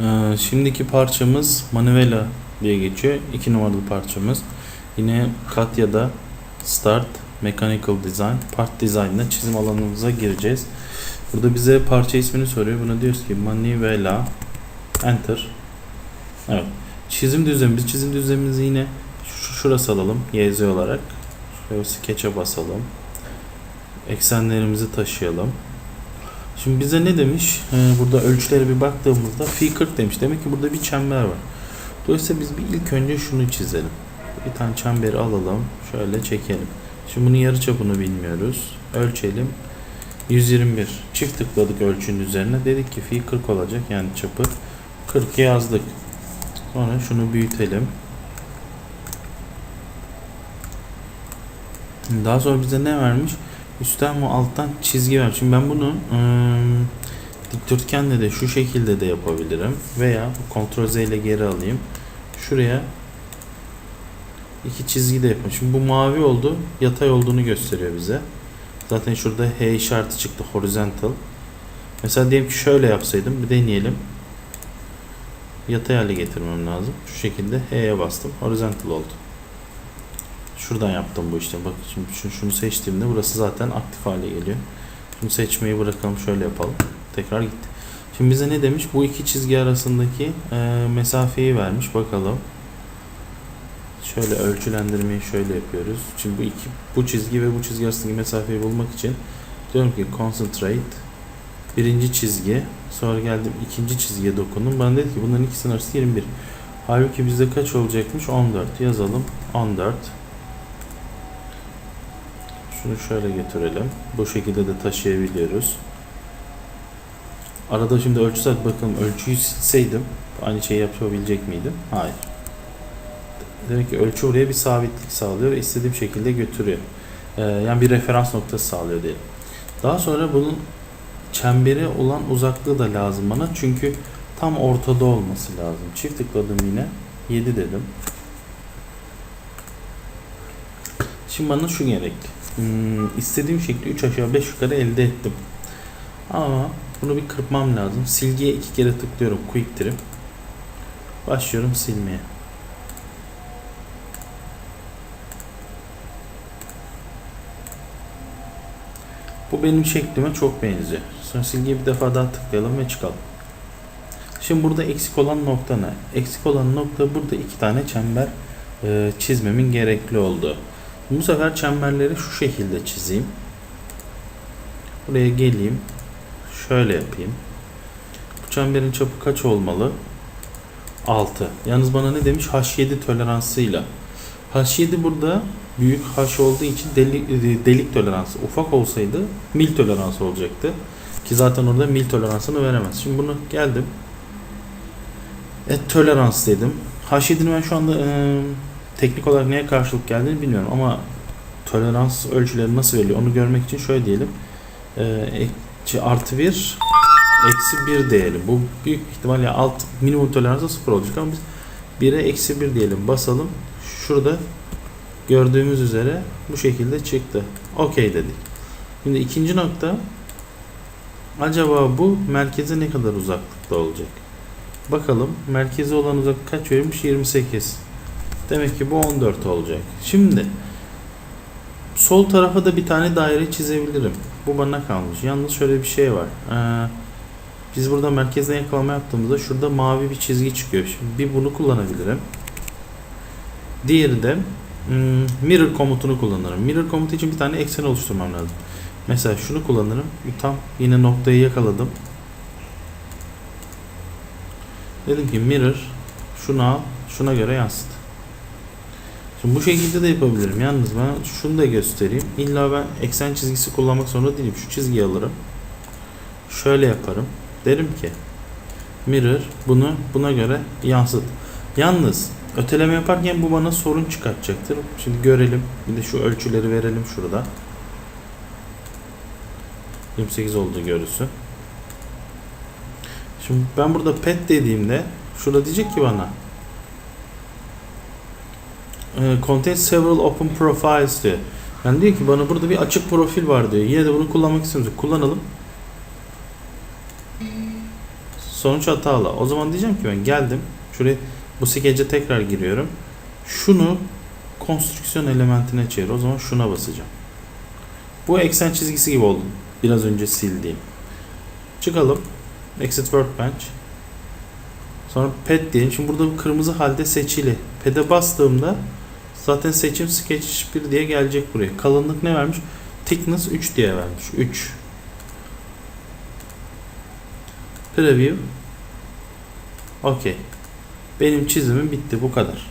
Ee, şimdiki parçamız Manivela diye geçiyor. 2 numaralı parçamız. Yine Katya'da Start Mechanical Design Part Design'da çizim alanımıza gireceğiz. Burada bize parça ismini soruyor. Buna diyoruz ki Manivela Enter. Evet. Çizim düzlemimiz. Çizim düzlemimizi yine şu- şurası alalım. YZ olarak. Şöyle sketch'e basalım. Eksenlerimizi taşıyalım. Şimdi bize ne demiş? Ee, burada ölçülere bir baktığımızda fi 40 demiş. Demek ki burada bir çember var. Dolayısıyla biz bir ilk önce şunu çizelim. Bir tane çemberi alalım. Şöyle çekelim. Şimdi bunun yarı çapını bilmiyoruz. Ölçelim. 121. Çift tıkladık ölçünün üzerine. Dedik ki fi 40 olacak. Yani çapı 40 yazdık. Sonra şunu büyütelim. Daha sonra bize ne vermiş? Üstten ve alttan çizgi vermiş. Şimdi ben bunu ıı, dikdörtgenle de şu şekilde de yapabilirim. Veya Ctrl Z ile geri alayım. Şuraya iki çizgi de yapayım. Şimdi bu mavi oldu. Yatay olduğunu gösteriyor bize. Zaten şurada H işareti çıktı. Horizontal. Mesela diyelim ki şöyle yapsaydım. Bir deneyelim. Yatay hale getirmem lazım. Şu şekilde H'ye bastım. Horizontal oldu. Şuradan yaptım bu işlemi. Bakın şimdi şunu, şunu seçtiğimde burası zaten aktif hale geliyor. Şunu seçmeyi bırakalım. Şöyle yapalım. Tekrar gitti. Şimdi bize ne demiş? Bu iki çizgi arasındaki e, mesafeyi vermiş. Bakalım. Şöyle ölçülendirmeyi şöyle yapıyoruz. Şimdi bu iki bu çizgi ve bu çizgi arasındaki mesafeyi bulmak için diyorum ki concentrate birinci çizgi sonra geldim ikinci çizgiye dokundum. Bana dedi ki bunların ikisinin arası 21. Halbuki bizde kaç olacakmış? 14 yazalım. 14 şunu şöyle götürelim. Bu şekilde de taşıyabiliyoruz. Arada şimdi ölçüsek bakalım ölçüyü silseydim aynı şeyi yapabilecek miydim? Hayır. Demek ki ölçü oraya bir sabitlik sağlıyor ve istediğim şekilde götürüyor. Ee, yani bir referans noktası sağlıyor diyelim. Daha sonra bunun çembere olan uzaklığı da lazım bana. Çünkü tam ortada olması lazım. Çift tıkladım yine. 7 dedim. Şimdi bana şu gerekli. Hmm, istediğim şekli 3 aşağı 5 yukarı elde ettim. Ama bunu bir kırpmam lazım. Silgiye iki kere tıklıyorum. Quick Trim. Başlıyorum silmeye. Bu benim şeklime çok benziyor. Sonra silgiye bir defa daha tıklayalım ve çıkalım. Şimdi burada eksik olan nokta ne? Eksik olan nokta burada iki tane çember e, çizmemin gerekli olduğu. Bu sefer çemberleri şu şekilde çizeyim. Buraya geleyim. Şöyle yapayım. Bu çemberin çapı kaç olmalı? 6. Yalnız bana ne demiş? H7 toleransıyla. H7 burada büyük H olduğu için delik, delik toleransı. Ufak olsaydı mil toleransı olacaktı. Ki zaten orada mil toleransını veremez. Şimdi bunu geldim. Et tolerans dedim. H7'nin ben şu anda e, teknik olarak neye karşılık geldiğini bilmiyorum ama tolerans ölçüleri nasıl veriliyor onu görmek için şöyle diyelim. E, artı 1 eksi 1 diyelim. Bu büyük ihtimalle alt minimum toleransı 0 olacak ama biz 1'e eksi 1 diyelim. Basalım. Şurada gördüğümüz üzere bu şekilde çıktı. Okey dedik. Şimdi ikinci nokta acaba bu merkeze ne kadar uzaklıkta olacak? Bakalım merkeze olan uzaklık kaç verilmiş? 28. Demek ki bu 14 olacak. Şimdi sol tarafa da bir tane daire çizebilirim. Bu bana kalmış. Yalnız şöyle bir şey var. Ee, biz burada merkezden yakalama yaptığımızda şurada mavi bir çizgi çıkıyor. Şimdi bir bunu kullanabilirim. Diğeri de hmm, mirror komutunu kullanırım. Mirror komutu için bir tane eksen oluşturmam lazım. Mesela şunu kullanırım. Tam yine noktayı yakaladım. Dedim ki mirror şunu al, şuna göre yansıt. Şimdi bu şekilde de yapabilirim. Yalnız ben şunu da göstereyim. İlla ben eksen çizgisi kullanmak zorunda değilim. Şu çizgiyi alırım. Şöyle yaparım. Derim ki mirror bunu buna göre yansıt. Yalnız öteleme yaparken bu bana sorun çıkartacaktır. Şimdi görelim. Bir de şu ölçüleri verelim şurada. 28 olduğu görürsün. Şimdi ben burada pet dediğimde şurada diyecek ki bana contains several open profiles diyor. Yani diyor ki bana burada bir açık profil var diyor. Yine de bunu kullanmak istiyoruz. Kullanalım. Sonuç hatalı. O zaman diyeceğim ki ben geldim. Şuraya bu skece tekrar giriyorum. Şunu konstrüksiyon elementine çevir. O zaman şuna basacağım. Bu eksen çizgisi gibi oldu. Biraz önce sildiğim. Çıkalım. Exit Workbench. Sonra pet diyelim. Şimdi burada bu kırmızı halde seçili. Pet'e bastığımda zaten seçim sketch 1 diye gelecek buraya. Kalınlık ne vermiş? Thickness 3 diye vermiş. 3. Preview. Okey. Benim çizimim bitti. Bu kadar.